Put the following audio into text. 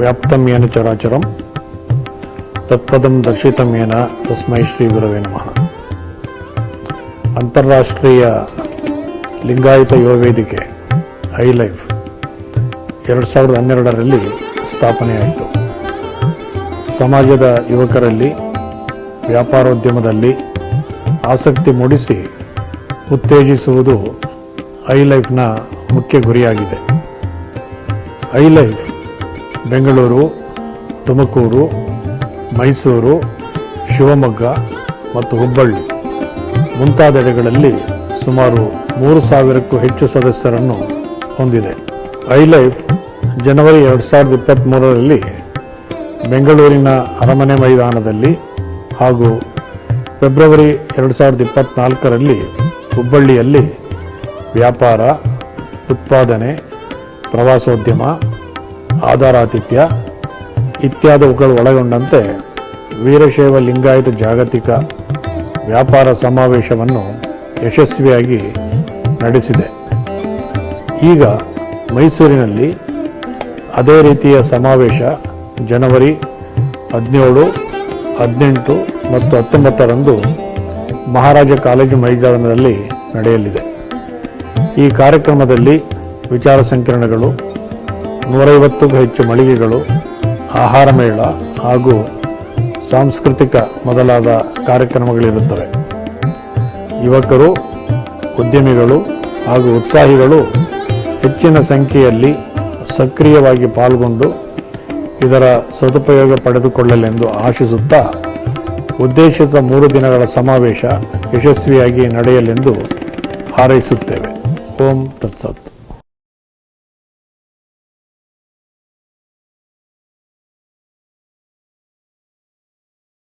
ವ್ಯಾಪ್ತಂ ಚರಾಚರಂ, ತತ್ಪದಂ ದರ್ಶಿತಂ ತಸ್ಮೈ ಶ್ರೀ ಗುರವೇ ನಮಃ. ಅಂತಾರಾಷ್ಟ್ರೀಯ ಲಿಂಗಾಯತ ಯುವ ವೇದಿಕೆ ಐ ಲೈಫ್ ಎರಡು ಸಾವಿರದ ಹನ್ನೆರಡರಲ್ಲಿ ಸ್ಥಾಪನೆಯಾಯಿತು ಸಮಾಜದ ಯುವಕರಲ್ಲಿ, ವ್ಯಾಪಾರೋದ್ಯಮದಲ್ಲಿ ಆಸಕ್ತಿ ಮೂಡಿಸಿ ಉತ್ತೇಜಿಸುವುದು ಐ ಲೈಫ್ನ ಮುಖ್ಯ ಗುರಿಯಾಗಿದೆ. ಐ ಲೈಫ್ ಬೆಂಗಳೂರು, ತುಮಕೂರು, ಮೈಸೂರು, ಶಿವಮೊಗ್ಗ ಮತ್ತು ಹುಬ್ಬಳ್ಳಿ. ಮುಂತಾದೆಡೆಗಳಲ್ಲಿ ಸುಮಾರು ಮೂರು ಸಾವಿರಕ್ಕೂ ಹೆಚ್ಚು ಸದಸ್ಯರನ್ನು ಹೊಂದಿದೆ. ಐ ಲೈಫ್ ಜನವರಿ ಎರಡು ಸಾವಿರದ ಇಪ್ಪತ್ತ್ಮೂರರಲ್ಲಿ ಬೆಂಗಳೂರಿನ ಅರಮನೆ ಮೈದಾನದಲ್ಲಿ ಹಾಗೂ ಫೆಬ್ರವರಿ ಎರಡು ಸಾವಿರದ ಇಪ್ಪತ್ತ್ನಾಲ್ಕರಲ್ಲಿ ಹುಬ್ಬಳ್ಳಿಯಲ್ಲಿ ವ್ಯಾಪಾರ, ಉತ್ಪಾದನೆ, ಪ್ರವಾಸೋದ್ಯಮ ಆಧಾರಾತಿಥ್ಯ ಇತ್ಯಾದಿಗಳು ಒಳಗೊಂಡಂತೆ ವೀರಶೈವ ಲಿಂಗಾಯತ ಜಾಗತಿಕ ವ್ಯಾಪಾರ ಸಮಾವೇಶವನ್ನು ಯಶಸ್ವಿಯಾಗಿ ನಡೆಸಿದೆ. ಈಗ ಮೈಸೂರಿನಲ್ಲಿ ಅದೇ ರೀತಿಯ ಸಮಾವೇಶ ಜನವರಿ ಹದಿನೇಳು, ಹದಿನೆಂಟು ಮತ್ತು ಹತ್ತೊಂಬತ್ತರಂದು ಮಹಾರಾಜ ಕಾಲೇಜು ಮೈದಾನದಲ್ಲಿ ನಡೆಯಲಿದೆ. ಈ ಕಾರ್ಯಕ್ರಮದಲ್ಲಿ ವಿಚಾರ ಸಂಕಿರಣಗಳು ನೂರೈವತ್ತಕ್ಕೂ ಹೆಚ್ಚು ಮಳಿಗೆಗಳು, ಆಹಾರ ಮೇಳ ಹಾಗೂ ಸಾಂಸ್ಕೃತಿಕ ಮೊದಲಾದ ಕಾರ್ಯಕ್ರಮಗಳಿರುತ್ತವೆ. ಯುವಕರು, ಉದ್ಯಮಿಗಳು ಹಾಗೂ ಉತ್ಸಾಹಿಗಳು ಹೆಚ್ಚಿನ ಸಂಖ್ಯೆಯಲ್ಲಿ ಸಕ್ರಿಯವಾಗಿ ಪಾಲ್ಗೊಂಡು ಇದರ ಸದುಪಯೋಗ ಪಡೆದುಕೊಳ್ಳಲೆಂದು ಆಶಿಸುತ್ತಾ ಉದ್ದೇಶಿತ ಮೂರು ದಿನಗಳ ಸಮಾವೇಶ ಯಶಸ್ವಿಯಾಗಿ ನಡೆಯಲೆಂದು ಹಾರೈಸುತ್ತೇವೆ. ಓಂ ತತ್ಸತ್.